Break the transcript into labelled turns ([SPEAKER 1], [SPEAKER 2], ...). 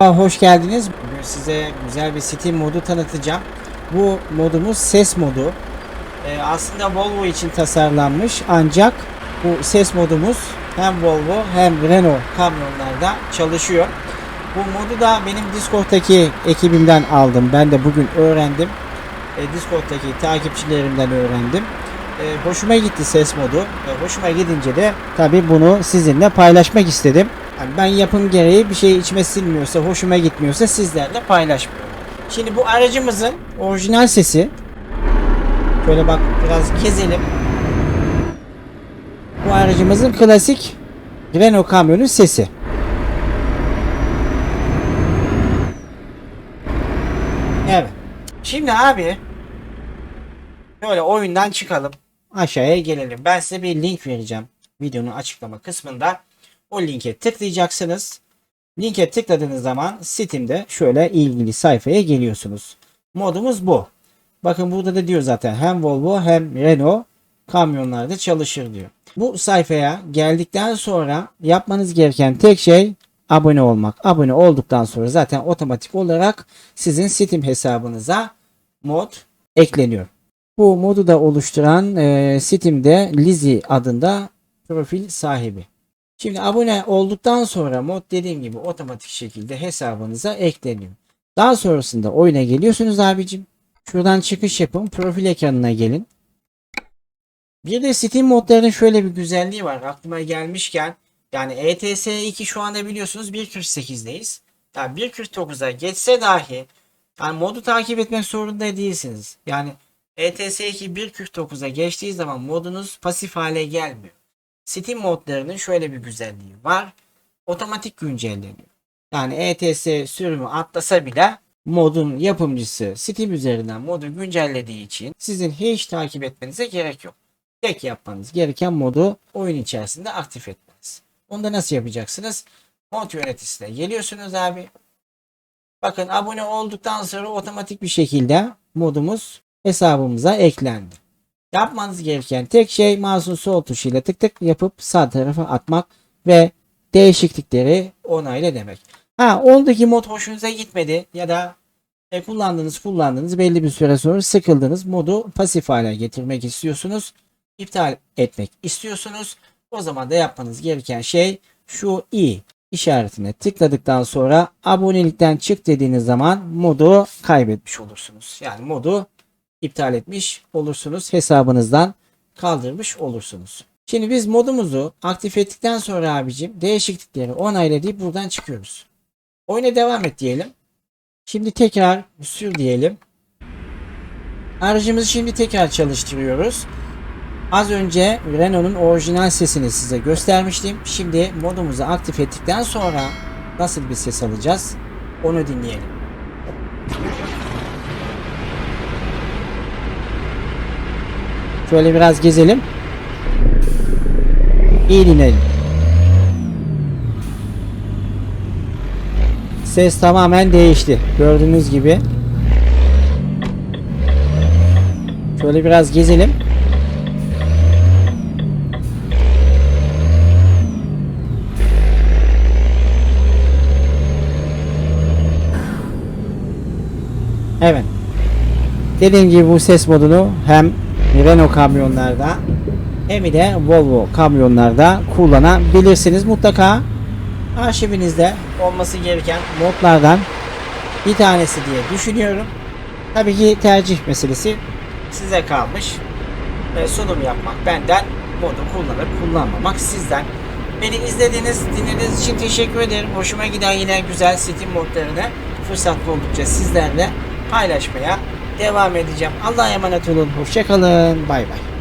[SPEAKER 1] Merhaba, hoş geldiniz. Bugün size güzel bir Steam modu tanıtacağım. Bu modumuz ses modu. Ee, aslında Volvo için tasarlanmış ancak bu ses modumuz hem Volvo hem Renault kamyonlarda çalışıyor. Bu modu da benim Discord'taki ekibimden aldım. Ben de bugün öğrendim. Ee, Discord'taki takipçilerimden öğrendim. Ee, hoşuma gitti ses modu. Ee, hoşuma gidince de tabii bunu sizinle paylaşmak istedim. Yani ben yapım gereği bir şey içime sinmiyorsa, hoşuma gitmiyorsa sizlerle paylaşmıyorum. Şimdi bu aracımızın orijinal sesi şöyle bak biraz kezelim. Bu aracımızın klasik Renault kamyonun sesi. Evet. Şimdi abi Böyle oyundan çıkalım. Aşağıya gelelim. Ben size bir link vereceğim. Videonun açıklama kısmında. O linke tıklayacaksınız. Linke tıkladığınız zaman Steam'de şöyle ilgili sayfaya geliyorsunuz. Modumuz bu. Bakın burada da diyor zaten hem Volvo hem Renault kamyonlarda çalışır diyor. Bu sayfaya geldikten sonra yapmanız gereken tek şey abone olmak. Abone olduktan sonra zaten otomatik olarak sizin Steam hesabınıza mod ekleniyor. Bu modu da oluşturan e, Steam'de Lizzy adında profil sahibi. Şimdi abone olduktan sonra mod dediğim gibi otomatik şekilde hesabınıza ekleniyor. Daha sonrasında oyuna geliyorsunuz abicim. Şuradan çıkış yapın. Profil ekranına gelin. Bir de Steam modlarının şöyle bir güzelliği var. Aklıma gelmişken yani ETS 2 şu anda biliyorsunuz 1.48'deyiz. Yani 1.49'a geçse dahi yani modu takip etmek zorunda değilsiniz. Yani ETS 2 1.49'a geçtiği zaman modunuz pasif hale gelmiyor. Steam modlarının şöyle bir güzelliği var. Otomatik güncelleniyor. Yani ETS sürümü atlasa bile modun yapımcısı Steam üzerinden modu güncellediği için sizin hiç takip etmenize gerek yok. Tek yapmanız gereken modu oyun içerisinde aktif etmeniz. Onu da nasıl yapacaksınız? Mod yöneticisine geliyorsunuz abi. Bakın abone olduktan sonra otomatik bir şekilde modumuz hesabımıza eklendi. Yapmanız gereken tek şey mouse'un sol tuşuyla tık tık yapıp sağ tarafa atmak ve değişiklikleri onayla demek. Ha oradaki mod hoşunuza gitmedi ya da e, kullandığınız kullandığınız belli bir süre sonra sıkıldınız modu pasif hale getirmek istiyorsunuz. iptal etmek istiyorsunuz. O zaman da yapmanız gereken şey şu i işaretine tıkladıktan sonra abonelikten çık dediğiniz zaman modu kaybetmiş olursunuz. Yani modu iptal etmiş olursunuz. Hesabınızdan kaldırmış olursunuz. Şimdi biz modumuzu aktif ettikten sonra abicim değişiklikleri onayla buradan çıkıyoruz. Oyuna devam et diyelim. Şimdi tekrar sür diyelim. Aracımızı şimdi tekrar çalıştırıyoruz. Az önce Renault'un orijinal sesini size göstermiştim. Şimdi modumuzu aktif ettikten sonra nasıl bir ses alacağız onu dinleyelim. Şöyle biraz gezelim. İyi dinleyelim. Ses tamamen değişti. Gördüğünüz gibi. Şöyle biraz gezelim. Evet. Dediğim gibi bu ses modunu hem Renault kamyonlarda hem de Volvo kamyonlarda kullanabilirsiniz. Mutlaka arşivinizde olması gereken modlardan bir tanesi diye düşünüyorum. Tabii ki tercih meselesi size kalmış. Ve sunum yapmak benden, modu kullanıp kullanmamak sizden. Beni izlediğiniz, dinlediğiniz için teşekkür ederim. Hoşuma giden yine güzel Steam modlarını fırsat buldukça sizlerle paylaşmaya devam edeceğim. Allah'a emanet olun. Hoşçakalın. Bay bay.